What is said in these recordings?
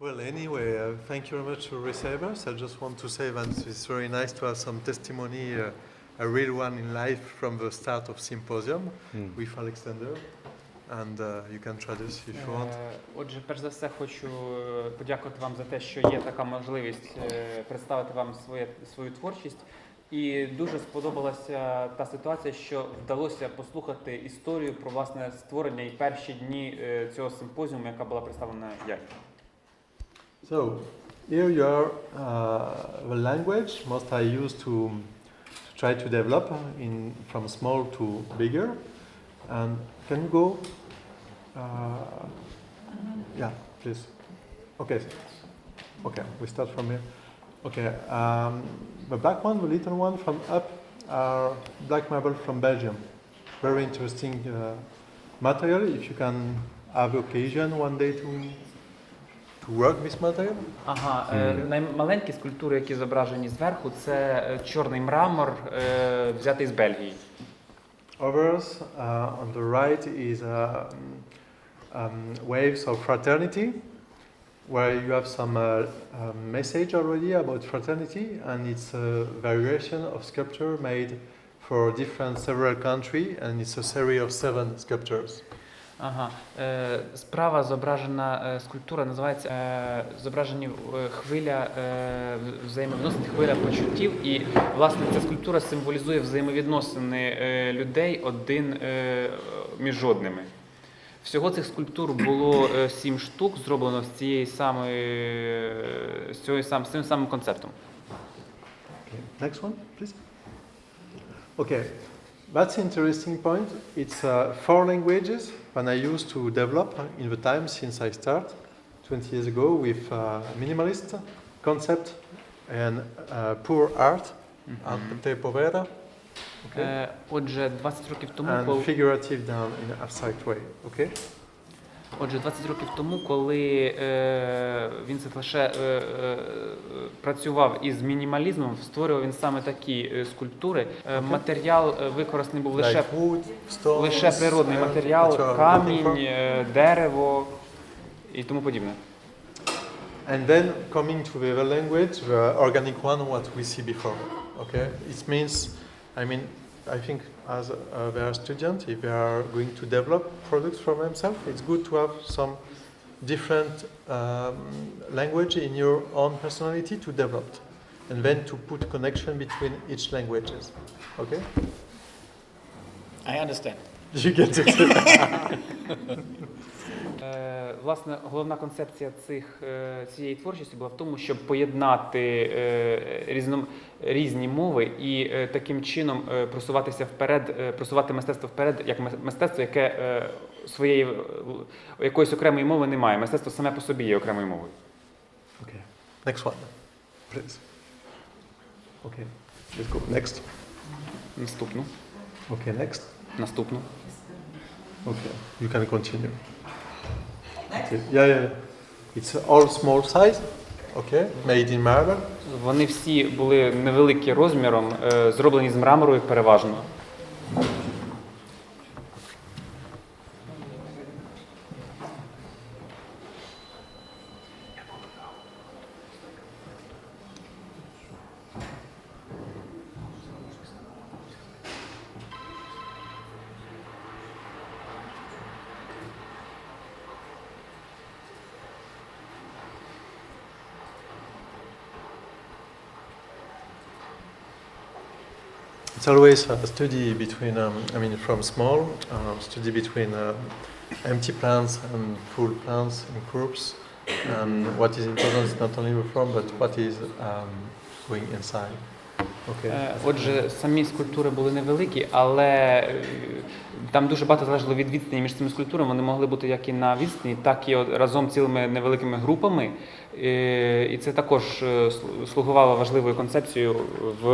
Well, anyway, uh, thank you very much to receive us. I just want to say that it's very nice to have some testimony, uh, a real one in life from the start of symposium with Alexander. And uh, you can traduce if you want. Е, Отже, перш за все, хочу е, подякувати вам за те, що є така можливість е, представити вам своє, свою творчість. І дуже сподобалася та ситуація, що вдалося послухати історію про власне створення і перші дні е, цього симпозіуму, яка була представлена як. So, here you are uh, the language most I use to, to try to develop in, from small to bigger. And can you go? Uh, yeah, please. Okay. Okay, we start from here. Okay, um, the black one, the little one from up, are black marble from Belgium. Very interesting uh, material. If you can have occasion one day to to work with material. Ага, е, наймаленькі скульптури, які зображені зверху, це е, чорний мрамор, е, взятий з Бельгії. Others uh, on the right is um, um, waves of fraternity, where you have some uh, um, message already about fraternity, and it's a variation of sculpture made for different several countries, and it's a series of seven sculptures. Ага. Е, справа зображена е, скульптура, називається е, зображені е, хвиля е, взаємовідносин, хвиля почуттів. І власне ця скульптура символізує взаємовідносини е, людей один е, між одними. Всього цих скульптур було е, сім штук, зроблено з цієї самої е, з цього сам з цим самим концептом. Okay, next one, please. Okay, that's interesting point. It's uh, four languages, and I used to develop in the time since I start 20 years ago with uh, minimalist concept and uh, poor art, arte povera, okay, Е, Отже, 20 років тому, and коли figurative down in an abstract way. Okay. Отже, 20 років тому, коли е, Вінсент лише е, е, працював із мінімалізмом, створював він саме такі е, скульптури. Е, матеріал е, використаний був лише, like wood, stones, лише природний earth, матеріал, камінь, е, дерево і тому подібне. And then coming to the other language, the organic one, what we see before. Okay, it means, I mean, I think as uh, they are student, if they are going to develop products for themselves, it's good to have some different um, language in your own personality to develop, and then to put connection between each languages. Okay, I understand. you get it. Е, Власне, головна концепція цих, е, цієї творчості була в тому, щоб поєднати е, різном, різні мови і таким чином просуватися вперед, просувати мистецтво вперед, як мистецтво, яке своєї якоїсь окремої мови не має. Мистецтво саме по собі є окремою мовою. okay, next one, please. Okay, let's go next. Наступну. Okay, next. Наступну. Okay, you can continue. Okay. Yeah, yeah. It's all small size. Okay, made in marble. Вони всі були невеликі розміром, е, зроблені з мрамору переважно. It's always a study between, um, I mean, from small, uh, study between uh, empty plants and full plants in groups. And what is important is not only the form, but what is um, going inside. Okay. Е, Отже, самі скульптури були невеликі, але е, там дуже багато залежало від відстані між цими скульптурами. Вони могли бути як і на відстані, так і разом цілими невеликими групами. Е, І це також слугувало важливою концепцією в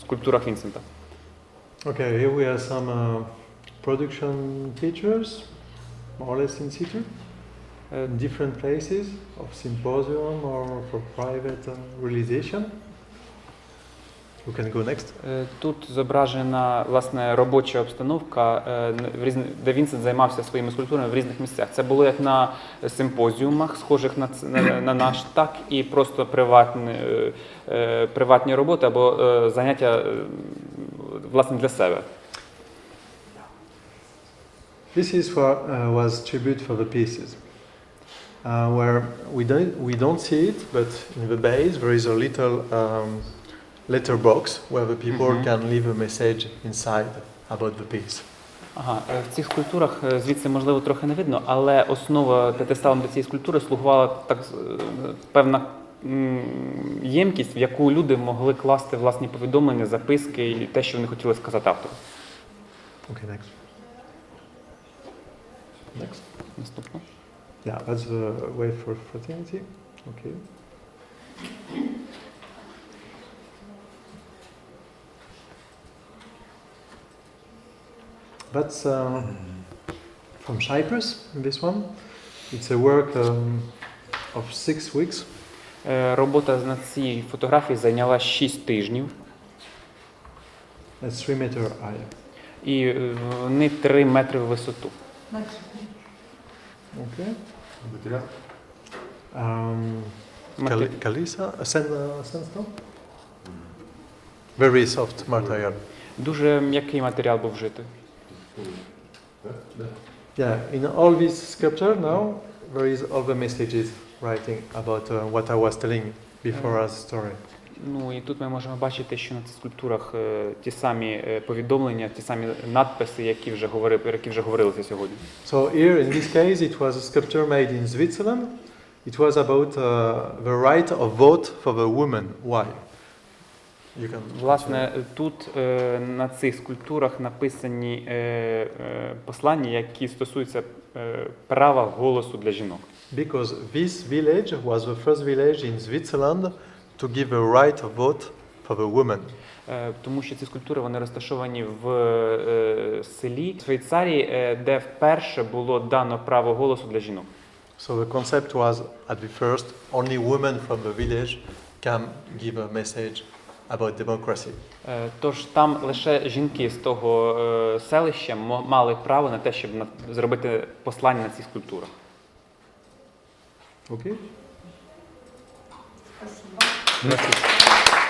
скульптурах Вінсента. Okay, here we have some uh, production features, more or less in situ, Е, different places of symposium or for private uh, realization. You can go next. Е, Тут зображена власне робоча обстановка, е, в різни- де Вінсент займався своїми скульптурами в різних місцях. Це було як на симпозіумах, схожих на, ц- на, на наш, так і просто приватні, е, е, приватні роботи або е, заняття е, власне для себе. This is for uh, was tribute for the pieces, uh, where we don't we don't see it, but in the base there is a little um, letter box where the people Mhm. can leave a message inside about the piece. Ага, е, в цих скульптурах е, звідси можливо трохи не видно, але основа п'ятисталом для цієї скульптури слугувала так е, певна ємкість, в яку люди могли класти власні повідомлення, записки і те, що вони хотіли сказати автору. Okay, next. Next. Наступно. Yeah, that's the way for fraternity. Okay. That's um, from Cyprus, this one. It's a work um, of six weeks. Е, Робота над цією фотографією зайняла 6 тижнів, That's three meter high. і е, вони 3 метри в висоту. Okay. Um, Мати- Cali- Calisa, uh, sand, uh, sandstone? Very soft material. Дуже м'який матеріал був вжитий. Yeah, in all this sculpture now, there is all the messages Writing about uh, what I was telling before as story. Ну і тут ми можемо бачити, що на цих скульптурах е, ті самі е, повідомлення, ті самі надписи, які вже говорили, про які вже говорилися сьогодні. So here, in this case, it was a sculpture made in Switzerland. It was about uh, the right of vote for the woman. Why? You can. Власне, тут е, на цих скульптурах написані е, е, послання, які стосуються е, права голосу для жінок. Because this village was the first village in Switzerland to give a right of vote for the woman. Е, Тому що ці скульптури вони розташовані в е, селі Швейцарії, е, де вперше було дано право голосу для жінок. So the concept was at the first, only women from the village can give a message about democracy. Е, Тож там лише жінки з того е, селища мо- мали право на те, щоб на- зробити послання на цих скульптурах. Okay. Спасибо.